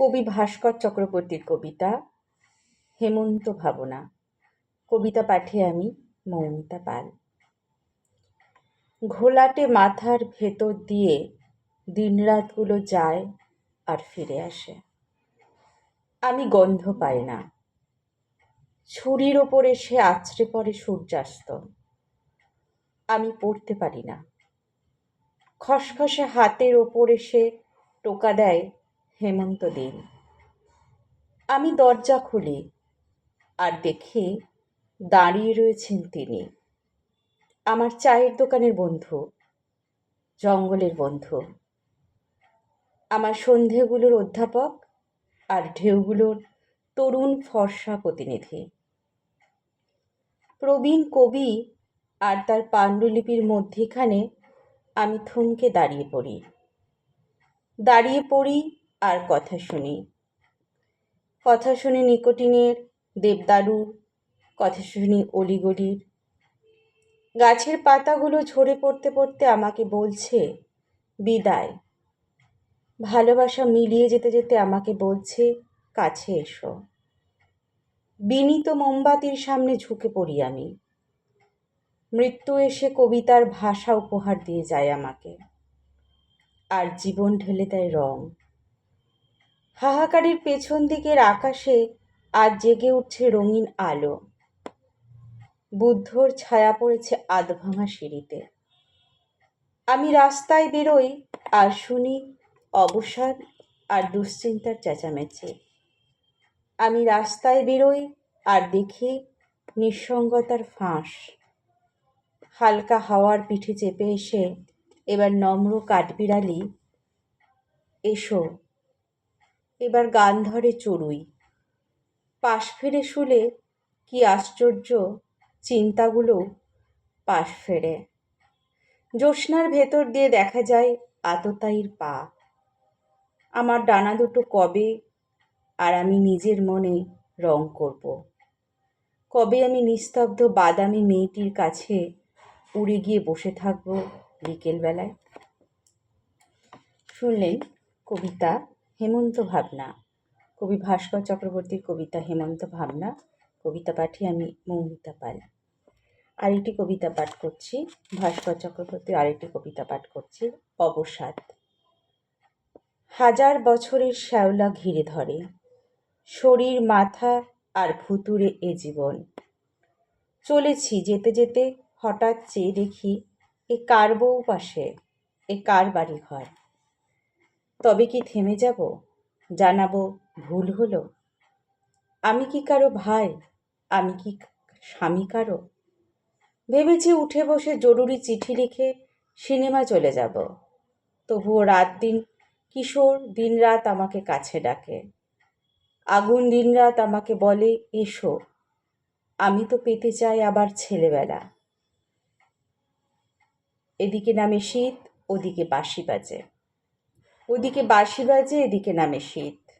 কবি ভাস্কর চক্রবর্তীর কবিতা, হেমন্ত ভাবনা। কবিতা পাঠে আমি মৌমিতা পাল। ঘোলাটে মাথার ভেতর দিয়ে দিনরাতগুলো যায় আর ফিরে আসে। আমি গন্ধ পাই না। ছুরির ওপরে সে আছড়ে পড়ে সূর্যাস্ত। আমি পড়তে পারি না। খসখসে হাতের ওপরে সে টোকা দেয় হেমন্ত দিন আমি দরজা খুলি আর দেখি দাঁড়িয়ে রয়েছেন তিনি। আমার চায়ের দোকানের বন্ধু, জঙ্গলের বন্ধু। আমার সন্ধেগুলোর অধ্যাপক আর ঢেউগুলোর তরুণ ফর্সা প্রতিনিধি। প্রবীণ কবি আর তার পাণ্ডুলিপির মধ্যেখানে আমি থমকে দাঁড়িয়ে পড়ি। দাঁড়িয়ে পড়ি আর কথা শুনি। কথা শুনি নিকোটিনের, দেবদারুর, কথা শুনি অলিগলির। গাছের পাতাগুলো ঝরে পড়তে পড়তে আমাকে বলছে, বিদায়। ভালোবাসা মিলিয়ে যেতে যেতে আমাকে বলছে, কাছে এসো। বিনীত মোমবাতির সামনে ঝুঁকে পড়ি আমি। মৃত্যু এসে কবিতার ভাষা উপহার দিয়ে যায় আমাকে। আর জীবন ঢেলে দেয় রং। হাহাকারের পেছন দিকের আকাশে আজ জেগে উঠছে রঙিন আলো। বুদ্ধর ছায়া পড়েছে আধভাঙা সিঁড়িতে। আমি রাস্তায় বেরোই আর শুনি অবসাদ আর দুশ্চিন্তার চেঁচামেচি। আমি রাস্তায় বেরোই আর দেখি নিঃসঙ্গতার ফাঁস। হালকা হাওয়ার পিঠে চেপে এসে এবার নম্র কাঠবিড়ালি, এসো। এবার গান ধরে চড়ুই। পাশ ফিরে শুলে কি আশ্চর্য চিন্তাগুলো পাশ ফেরে। জ্যোৎস্নার ভেতর দিয়ে দেখা যায় আততায়ীর পা। আমার ডানা দুটো কবে আর আমি নিজের মনে রং করব? কবে আমি নিস্তব্ধ বাদামি মেয়েটির কাছে উড়ে গিয়ে বসে থাকব বিকেলবেলায়? শুনলেন কবিতা হেমন্ত ভাবনা। কবি ভাস্কর চক্রবর্তীর কবিতা হেমন্ত ভাবনা। কবিতা পাঠে আমি মৌমিতা পাল। আরেকটি কবিতা পাঠ করছি। ভাস্কর চক্রবর্তীর আরেকটি কবিতা পাঠ করছি, অবসাদ। হাজার বছরের শ্যাওলা ঘিরে ধরে, শরীর, মাথা আর ভুতুরে এ জীবন। চলেছি যেতে যেতে হঠাৎ চেয়ে দেখি, এ কার বউ পাশে এ কার বাড়ি ঘর তবে কি থেমে যাব? জানাব, ভুল হলো। আমি কি কারও ভাই? আমি কি স্বামী কারও? ভেবেছি উঠে বসে জরুরি চিঠি লিখে সিনেমা চলে যাব। তবুও রাত দিন কিশোর দিন রাত আমাকে কাছে ডাকে। আগুন দিন রাত আমাকে বলে, এসো। আমি তো পেতে চাই আবার ছেলেবেলা। এদিকে নামে শীত, ওদিকে বাঁশি বাজে। ওদিকে বাঁশি বাজে, এদিকে নামে শীত।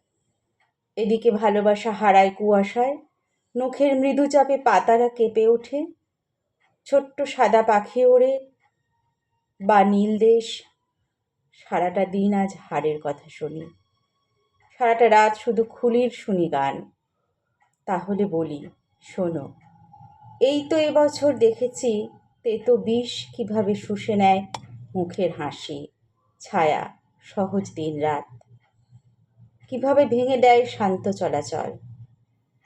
এদিকে ভালোবাসা হারায় কুয়াশায়, নখের মৃদু চাপে পাতারা কেঁপে ওঠে। ছোট্ট সাদা পাখি ওড়ে বা নীল দেশ। সারাটা দিন আজ হাড়ের কথা শুনি। সারাটা রাত শুধু খুলির শুনি গান। তাহলে বলি, শোনো, এই তো এবছর দেখেছি তেতো বিষ কীভাবে শুষে নেয় মুখের হাসি, ছায়া। সহজ দিন রাত। কীভাবে ভেঙে দেয় শান্ত চলাচল।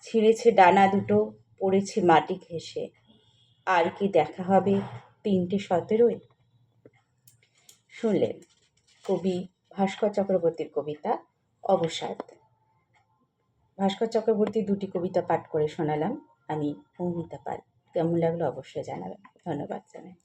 ছিঁড়েছে ডানা দুটো, পড়েছে মাটি ঘেঁষে। আর কি দেখা হবে তিনটে সতেরোয়? শুনলেন কবি ভাস্কর চক্রবর্তীর কবিতা অবসাদ। ভাস্কর চক্রবর্তীর দুটি কবিতা পাঠ করে শোনালাম। আমি মৌমিতা পাল। কেমন লাগল অবশ্যই জানাবেন। ধন্যবাদ জানাই।